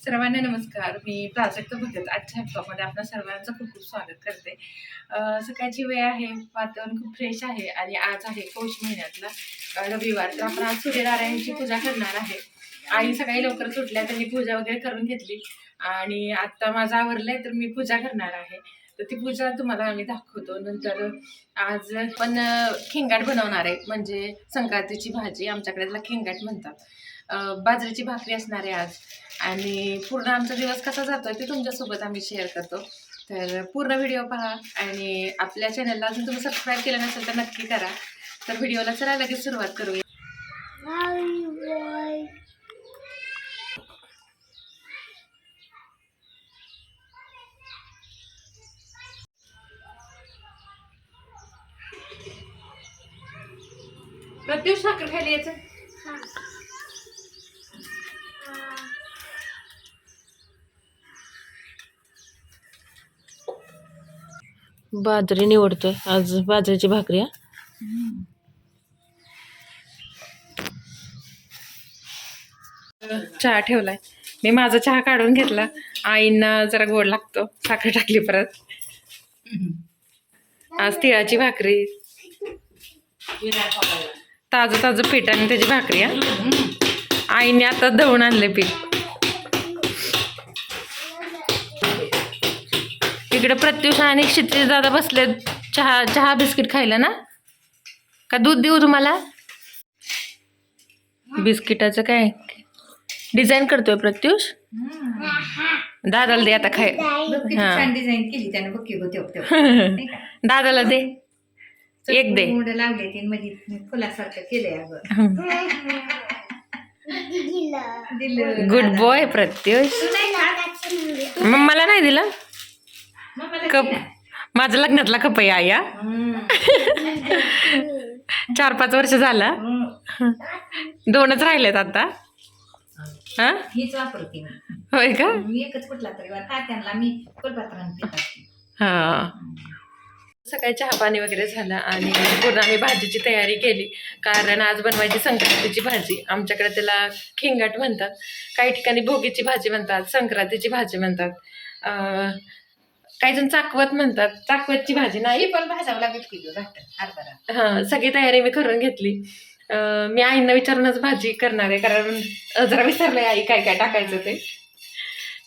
सर्वांना नमस्कार. मी प्राजक्त भगत आजच्या ब्लॉगमध्ये आपल्या सर्वांचं खूप खूप स्वागत करते. सकाळची वेळ आहे वातावरण खूप फ्रेश आहे आणि आज आहे पौष महिन्यातला. रविवार. तर आपण आज सूर्यनारायणची पूजा करणार आहे. आई सकाळी लवकर सुटल्या त्यांनी पूजा वगैरे करून घेतली. आणि आता माझं आवरलंय तर मी पूजा करणार आहे. तर ती पूजा तुम्हाला आम्ही दाखवतो. नंतर आज पण खेंगाट खिंगाट बनवणार आहे. म्हणजे संक्रांतीची भाजी आमच्याकडे त्याला खिंगाट म्हणतात. बाजरीची भाकरी असणार आहे आज. आणि पूर्ण आमचा दिवस कसा जातोय ते तुमच्यासोबत आम्ही शेअर करतो. तर पूर्ण व्हिडिओ पहा आणि आपल्या चॅनलला अजून तुम्ही सबस्क्राईब केलं नसेल तर नक्की करा. तर व्हिडिओला चला लगेच सुरुवात करूया. प्रत्युष साखर खायला यायचं. बाजरी निवडतोय. आज बाजरीची भाकरी हा? चहा ठेवलाय. मी माझा चहा काढून घेतला. आईंना जरा गोड लागतो. साखर टाकली परत. आज तिळाची भाकरी. ताजं ताजं पीठ आणि त्याची भाकरी आईने आता दळून आणले पीठ. इकडे प्रत्युषा आणि क्षितिज दादा बसले चहा चहा बिस्किट खायला ना? का दूध देऊ तुम्हाला? बिस्किटाचं काय? डिझाईन करतोय प्रत्युष? दादाला दे आता खाय. हा. डिझाईन केली त्याने? दादाला दे. एक दे. मुंड लावले ते मध्ये फुलासारखं केलंय अगं. दिलं. Good boy Pratyush? मग मला नाही दिला? कप. माझा लग्नातला कप आहे. हम्म. चार पाच वर्ष झाला. दोनच राहिलेत आता. हा? हीच वापरते होय का? मी एकच कुठला तरी तात्यांना मी हा. सकाळी चहा पाणी वगैरे झालं आणि पूर्ण आम्ही भाजीची तयारी केली. कारण आज बनवायची संक्रांतीची भाजी. आमच्याकडे त्याला खिंगाट म्हणतात. काही ठिकाणी भोगीची भाजी म्हणतात संक्रांतीची भाजी म्हणतात. काही जण चाकवत म्हणतात. चाकवतची भाजी नाही पण भाजावं लागेल की हरभरा. हां सगळी तयारी मी करून घेतली. मी आईंना विचारूनच भाजी करणार आहे. कारण जरा विसरलंय आई काय काय टाकायचं ते.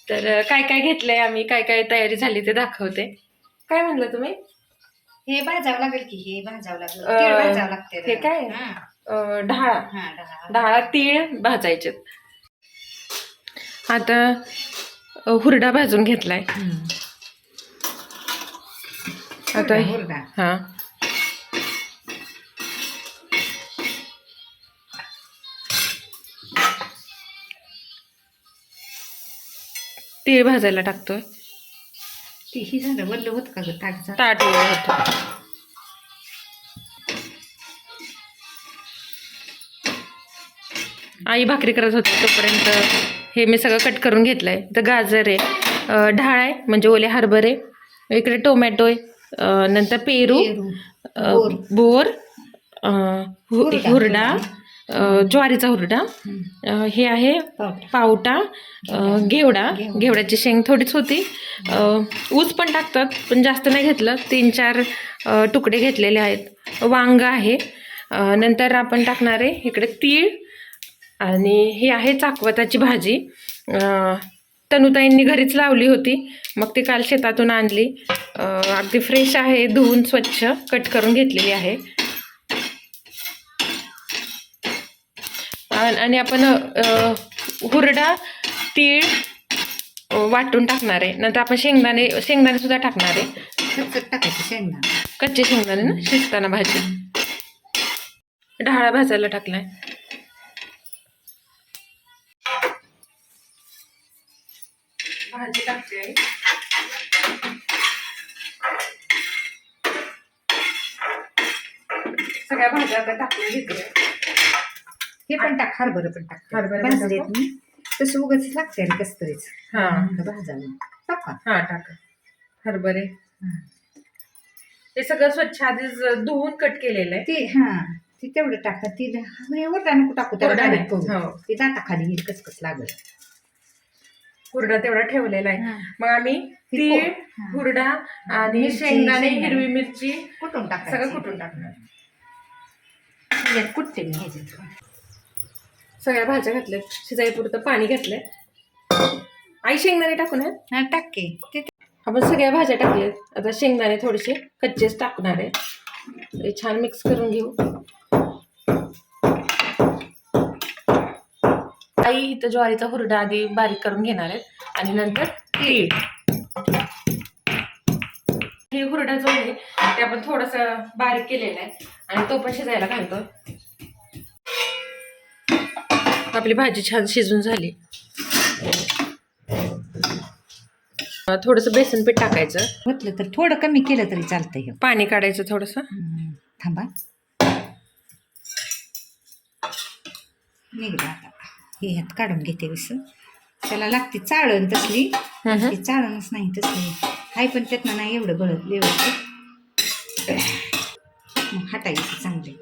तर काय काय घेतलंय आम्ही काय काय तयारी झाली ते दाखवते. काय म्हणलं तुम्ही? हे भाजावं लागेल की हे भाजावं लागेल अं, तीळ भाजावं लागते हे काय? हा अं, हा डाळ. डाळा तीळ भाजायचे आता अं, हुरडा भाजून घेतलाय. आता हुरडा, हुरडा. हा तीळ भाजायला टाकतोय ती ही झालं वल्ल होत का ग? ताट होतं. आई भाकरी करत होती तोपर्यंत. हे मी सगळं कट करून घेतलंय. तर गाजर आहे डाळ आहे म्हणजे ओले हरभरे इकडे टोमॅटो आहे नंतर पेरू बोर. हुरडा, ज्वारीचा हुरडा. हे आहे पावटा. घेवडा. घेवडा. घेवड्याची शेंग थोडीच होती. ऊस पण टाकतात पण जास्त नाही घेतलं. तीन चार तुकडे घेतलेले आहेत. वांग आहे. नंतर आपण टाकणार आहे इकडे तीळ आणि ही आहे चाकवताची भाजी. तनुताईंनी घरीच लावली होती. मग ती काल शेतातून आणली. अगदी फ्रेश आहे धुवून स्वच्छ कट करून घेतलेली आहे. आणि आपण हुरडा तीळ वाटून टाकणार आहे. नंतर आपण शेंगदाणे शेंगदाणे सुद्धा टाकणार आहे. टाकायचं शेंगदाणा. कच्चे शेंगदाणे ना शिजताना भाजी. ढाळा भाजायला टाकलाय. भाजी टाकते सगळ्या भाज्या आता टाकून घेते. हे पण टाक हरभरं पण टाक. हरभरे पण भाजलेत टाकू? मी तसं उगाच लागते रे कस तरीच हा भाजावं टाका. हा टाक. हरभरे. हे. सगळं स्वच्छ आधीच धुवून कट केलेलं आहे. ते हा. ती तेवढं टाका. ती वरटा नको टाकू? त्याला बारीक नाही. करू हो. ती दाताखाली येईल कचकच लागल. हुरडा तेवढा ठेवलेला आहे. हा. मग आम्ही ती तीळ हा. हुरडा आणि मिरची, शेंगदाणे शेंगदाणे. हिरवी मिरची कुठून टाकायचं? सगळं कुठून टाकणार? यात कुठते मी ह्याच्यात सगळ्या भाज्या घातल्या शिजाईपुरतं पाणी घातलंय. आई शेंगदाणे टाकून हा टाके ते आपण सगळ्या भाज्या टाकल्यात आता शेंगदाणे थोडेसे कच्चेच टाकणार आहे. छान मिक्स करून घेऊ. आई इथं ज्वारीचा हुरडा आधी बारीक करून घेणार आहेत आणि नंतर तीळ. हे हुरडा जो आहे ते आपण थोडासा बारीक केलेला आहे आणि तो पण शिजायला घालतो आपली भाजी छान शिजून झाली. थोडंसं बेसन पीठ टाकायचं. म्हटलं तर थोडं कमी केलं तरी चालतंय हे. पाणी काढायचं थोडंसं. थांबा. निघलं आता. हे ह्यात काढून घेते विस त्याला लागते चाळण तसली. चाळणच नाही तसली. हाय पण त्यातनं नाही एवढं गळत व्यवस्थित. मग हटायचं चांगले.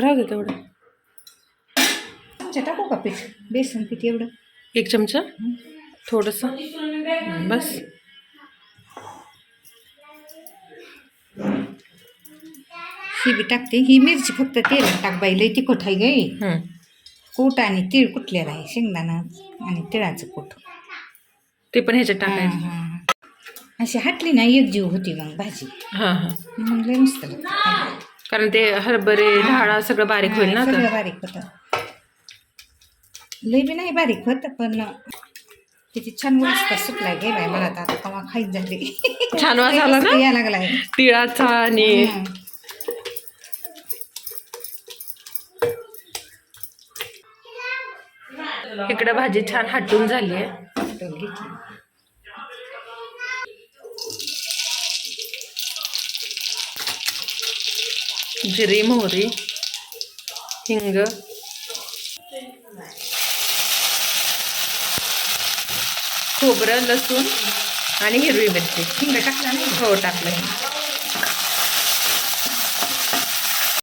राहू दे तेवढं. चमचा टाकू का पीठ? बेसन पीठ एवढं? एक चमचा? थोडंसं? बस. ही बी टाकते. ही मिरची फक्त तेलात टाक बाई लई तिखट आहे गई. कूट आणि तीळ कुटलेलं आहे? शेंगदाणा आणि तिळाचं कूट. ते पण ह्याच्यात टाकायचं. हा. अशी हटली ना एक जीव होती मग भाजी. हां हां. मग लय मस्त लागते. कारण ते हरभरे ढाळा सगळं बारीक होईल ना सगळं बारीक होतं लय बी नाही बारीक होत पण किती छान मस्त सुकलाय गे बाय मला तर आता कवा खाईत झाली छान वास आला ना? या लागलाय तिळाचा आणि हं. इकडं भाजी छान हटून झाली आहे घेतली. जिरी मोहरी हिंग. खोबरं लसूण आणि हिरवी मिरची. हिंग टाकला नाही? हो टाकलं.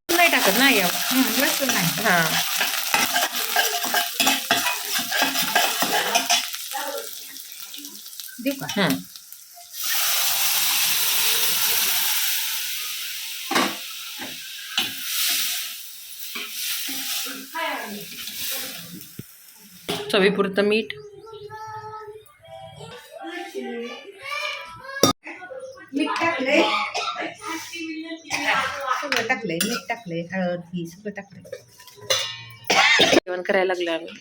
नाही टाकत ना या हं, लसूण नाही. हां. देऊ का हं. चवीपुरतं मीठ. मीठ टाकलंय. सगळं टाकलंय मीठ टाकलंय हळद ही सगळं टाकलंय. जेवण करायला लागलो आम्ही.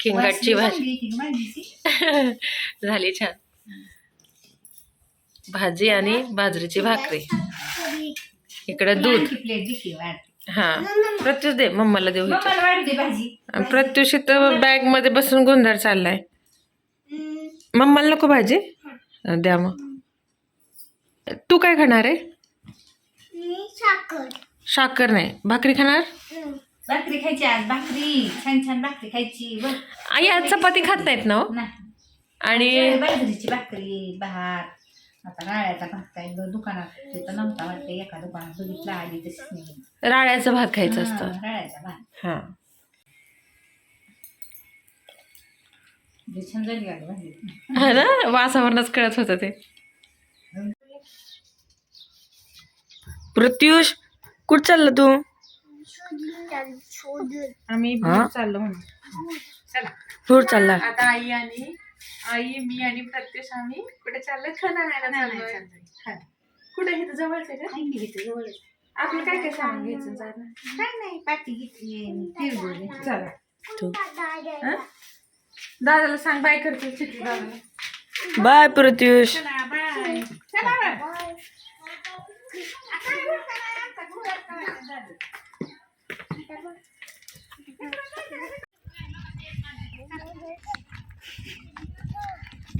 खिंगाटची भाजी. झाली छान. भाजी आणि बाजरीची भाकरी. इकडं दूध. हा. प्रत्युष दे मम्माला देऊ इथं. मम्माला वाढ दे भाजी. आणि प्रत्युष इथं बॅगमध्ये बसून गोंधळ चाललाय. मम्माला नको भाजी. द्या मग. तू काय खाणार आहे? साखर. नाही. भाकरी खाणार? भाकरी खायची आज. भाकरी. छान छान भाकरी खायची. आई आज चपाती खात नाहीत ना हो? नाही. आणि बाजरीची भाकरी भात. आता राळ्याचा भात काय दुकानात तिथं नव्हता वाटतं एका दुकानात बघितला आधी तशीच नाही राळ्याचं भात खायचं हा, असतं. राळ्याचा भात. हा. लई छान झाली वाटत भाजी. हा ना? वासावरनच कळत होतं ते. प्रत्युष कुठं चाललं तू? आम्ही हा? चाललो म्हणून. चला. दूर चालला. आता आई आणि आई मी आणि प्रत्युष आम्ही कुठे चाललं खण आणायला चाललोय. कुठे हे जवळच आहे का? आपलं काय काय सामान घ्यायचं जायला काय नाही पाटी घेतली. चला तू हं? दादाला सांग बाय करते दादाला. बाय प्रत्युष चला बाय. चला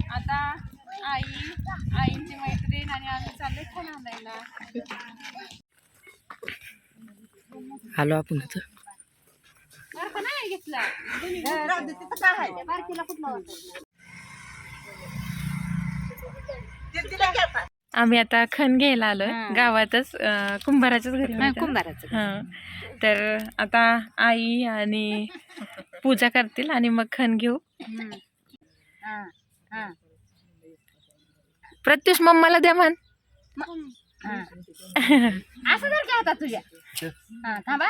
आता आई आईची मैत्रीण आणि आम्ही चाललोय खण आणायला आलो आपण नाही घेतला. आम्ही आता खण घ्यायला आलोय. हा. गावातच कुंभाराच्याच घरी हा, माहिती आहे ना? कुंभाराचं. हा. तर आता आई आणि पूजा करतील आणि मग खण घेऊ. प्रत्युष मम्माला द्या म्हण हा. असं जर का होता तुझ्या हा थांबा.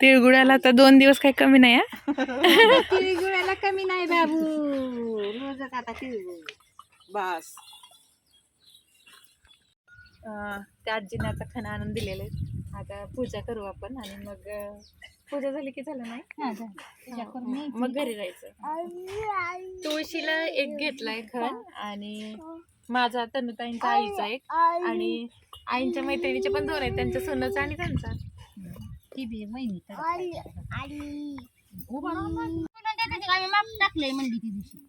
तिळगुळाला आता दोन दिवस काही कमी नाही हा तिळगुळाला कमी नाही बाबू रोजच आता तिळगुळ बस अं, त्या आजीने आता खण आणून दिलेले. आता पूजा करू आपण आणि मग पूजा झाली की झालं नाही? हा. मग घरी जायचं. तुळशीला एक घेतलाय खण आणि माझा तनुताईंचा आईचा एक. आणि आईंच्या मैत्रिणीचे पण दोन आहेत. त्यांच्या सोनाचा आणि त्यांचा. ती बी टाकलंय म्हणली ती दिवशी.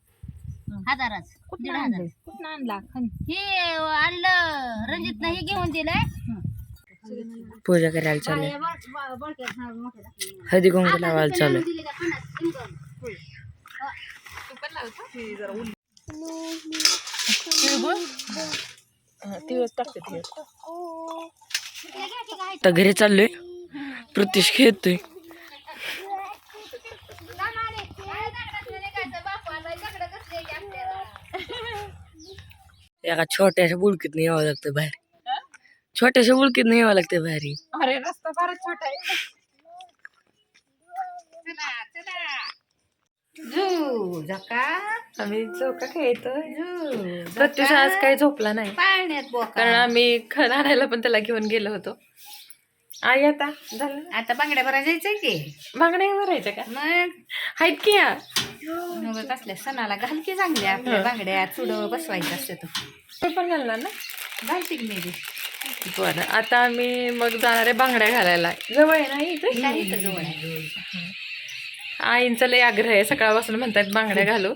हजाराच. कुठं आणला? हे आणलं. रणजित हे घेऊन दिलंय. पूजा करायला चालू हळदी कुंकू लावायला चालू आहे. तू पण लावतो तिळगुळ तिळच टाकते तिळ आता घरी चाललोय. प्रत्युष खेळतोय. एका छोट्याशा बुडकीत यावं लागतं बाहेर. छोट्याशा बुडकीत यावं लागतं बाहेर अरे रस्ता फारच छोटा आहे. झू झका. आम्ही चौका खेळतोय झू प्रत्युष आज काही झोपला नाही. पाळण्यात कारण बोका आम्ही खण आणायला पण त्याला घेऊन गेलो होतो. आई आता झालं? आता बांगड्या भरा जायचंय की? बांगड्या भरायच्या का? मग? आहेत की या? मग असल्या सणाला घाल की चांगल्या. आपल्या बांगड्या चुड बसवायचं असतं तो. ते पण घालणार ना? घालते की मी बी. बरं आता आम्ही मग जाणार आहे बांगड्या घालायला. जवळ आहे ना इथे? काय इथं जवळ आहे. आईंचा लय आग्रह आहे सकाळपासून म्हणतात बांगड्या घालू.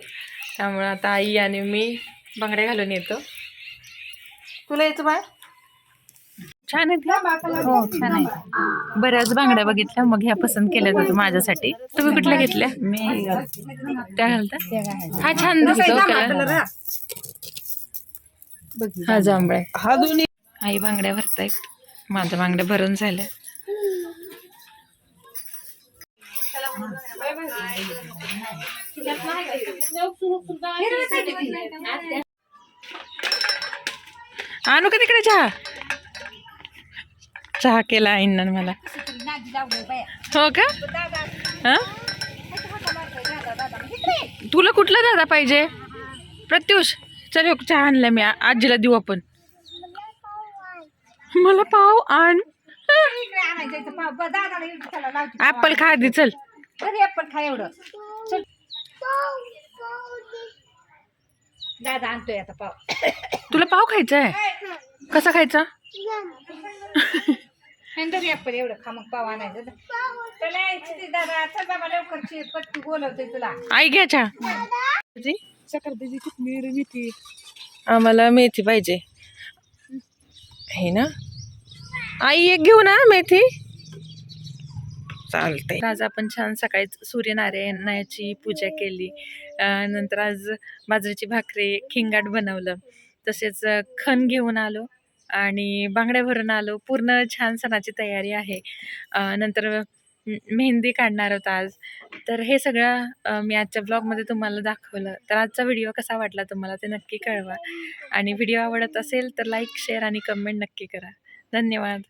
त्यामुळे आता आई आणि मी बांगड्या घालून येतो. तुला येतो बाळ? छान आहेत हो छान आहे बऱ्याच बांगड्या बघितल्या मग ह्या पसंत केल्या होत्या माझ्यासाठी. तुम्ही कुठल्या घेतल्या? मी त्या घालता? हा छान दिसतो हा जांभळा आहे. हा दोन्ही. आई बांगड्या भरतायत. माझं बांगड्या भरून झाल्या आणू का तिकडे चहा? चहा केला आईंना मला. हो का? हां? तुला कुठला दादा पाहिजे? प्रत्युष चल चहा आणला मी. आजीला देऊ आपण. मला पाव आण. ऍपल खा आधी चल. आपण खा एवढं. चल. दादा आणतोय आता पाव. तुला पाव खायचा आहे? कसा खायचा? हँडर ऍपल एवढं खा मग पाव आणायचं. चला यायची ती दादा. चल बाबा लवकर ची- पट्टी बोलवते तुला. आई घ्या चहा. आम्हाला मेथी पाहिजे. हे ना? आई एक घेऊ ना मेथी. चालते आज आपण छान सकाळी सूर्यनारायणाची पूजा केली. नंतर आज बाजरीची भाकरी खिंगाट बनवलं. तसेच खण घेऊन आलो आणि बांगड्या भरून आलो. पूर्ण छान सणाची तयारी आहे. नंतर मेहंदी काढणार होता आज. तर हे सगळं मी आजच्या ब्लॉगमध्ये तुम्हाला दाखवलं. तर आजचा व्हिडिओ कसा वाटला तुम्हाला ते नक्की कळवा. आणि व्हिडिओ आवडत असेल तर लाईक शेअर आणि कमेंट नक्की करा. धन्यवाद.